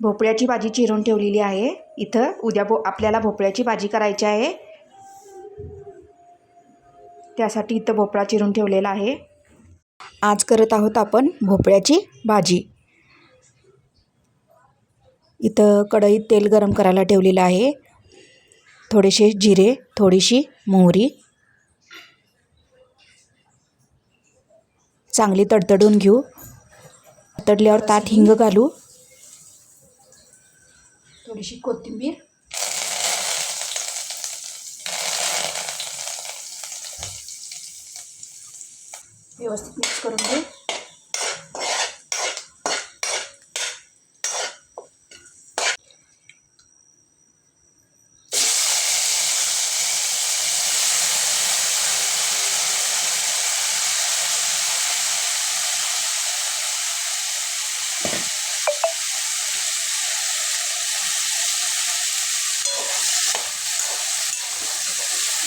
भोपळ्याची भाजी चिरून ठेवलेली आहे. इथं उद्या भो आपल्याला भोपळ्याची भाजी करायची आहे. त्यासाठी इथं भोपळा चिरून ठेवलेला आहे. आज करत आहोत आपण भोपळ्याची भाजी. इथं कढईत तेल गरम करायला ठेवलेलं आहे. थोडेसे जिरे थोडीशी मोहरी. चांगली तडतडून घेऊ. तडल्यावर ताट हिंग घालू. थोडीशी कोथिंबीर. व्यवस्थित मिक्स करून घेऊ.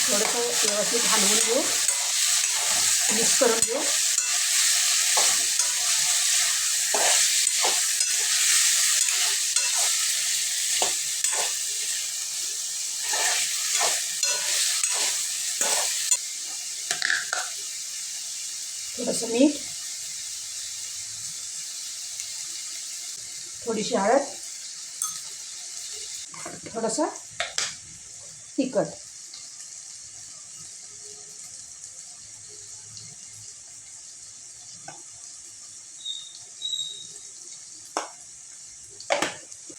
थोडंसं व्यवस्थित हलवून घेऊ मिक्स करून घेऊ थोडंसं मीठ थोडीशी हळद थोडंसं तिखट.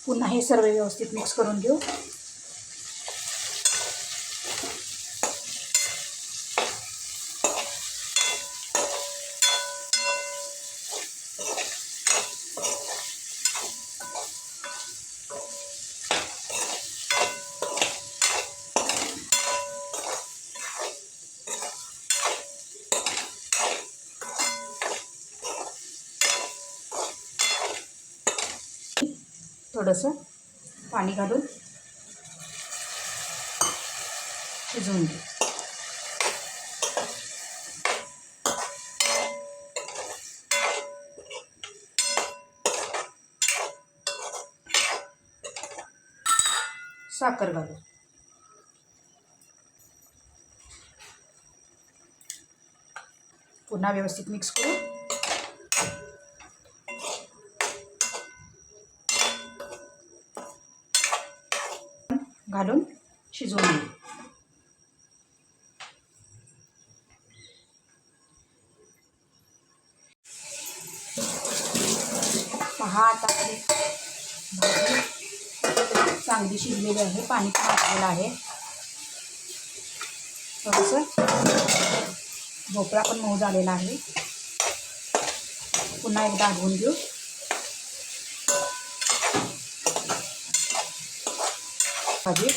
पुन्हा हे सर्व व्यवस्थित मिक्स करून घेऊ. थोडंसं पाणी घालून शिजवून घेऊ. साखर घालू पुन्हा व्यवस्थित मिक्स करू घालून शिजवून घेऊ पहा आता भाजी चांगली शिजलेली आहे पाणी पण आटलेलं आहे. थोडंसं भोपळा पण मऊ झालेला आहे. पुन्हा एकदा हलवून घेऊ. भाजी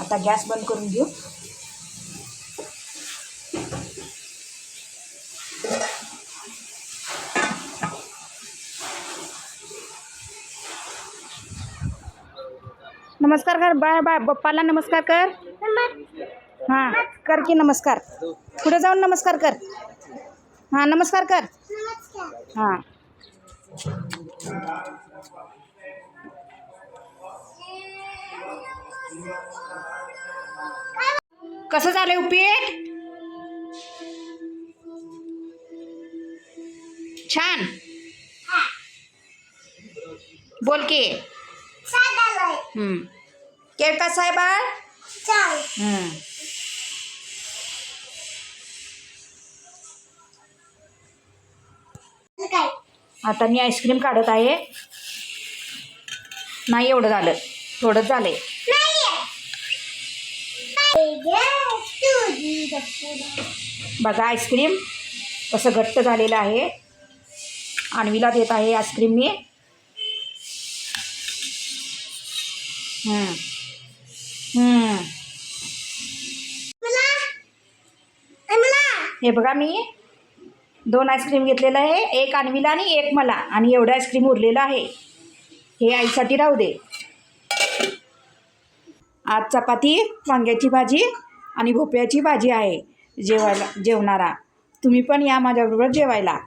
आता गॅस बंद घेऊ. नमस्कार कर बाय बाय बाप्पाला नमस्कार कर. हाँ, कर की नमस्कार. पुढे जाऊन नमस्कार कर. हाँ, नमस्कार कर. हाँ. कसं झालं उपीट? छान. बोल की. केळता साहेब आता मी आईस्क्रीम काढत आहे. नाही एवढं झालं. थोडंच झालंय. बघा आईस्क्रीम कसं घट्ट झालेलं आहे. आणवीला देत आहे आईस्क्रीम मी. हे बघा मी. दोन आईस्क्रीम घेतलेलं आहे एक आणवीला आणि एक मला. आणि एवढं आईस्क्रीम उरलेलं आहे. हे आईसाठी राहू दे. आज चपाती वांग्याची भाजी आणि भोपळ्याची भाजी आहे जेवायला जेवणारा. तुम्ही पण या माझ्याबरोबर जेवायला.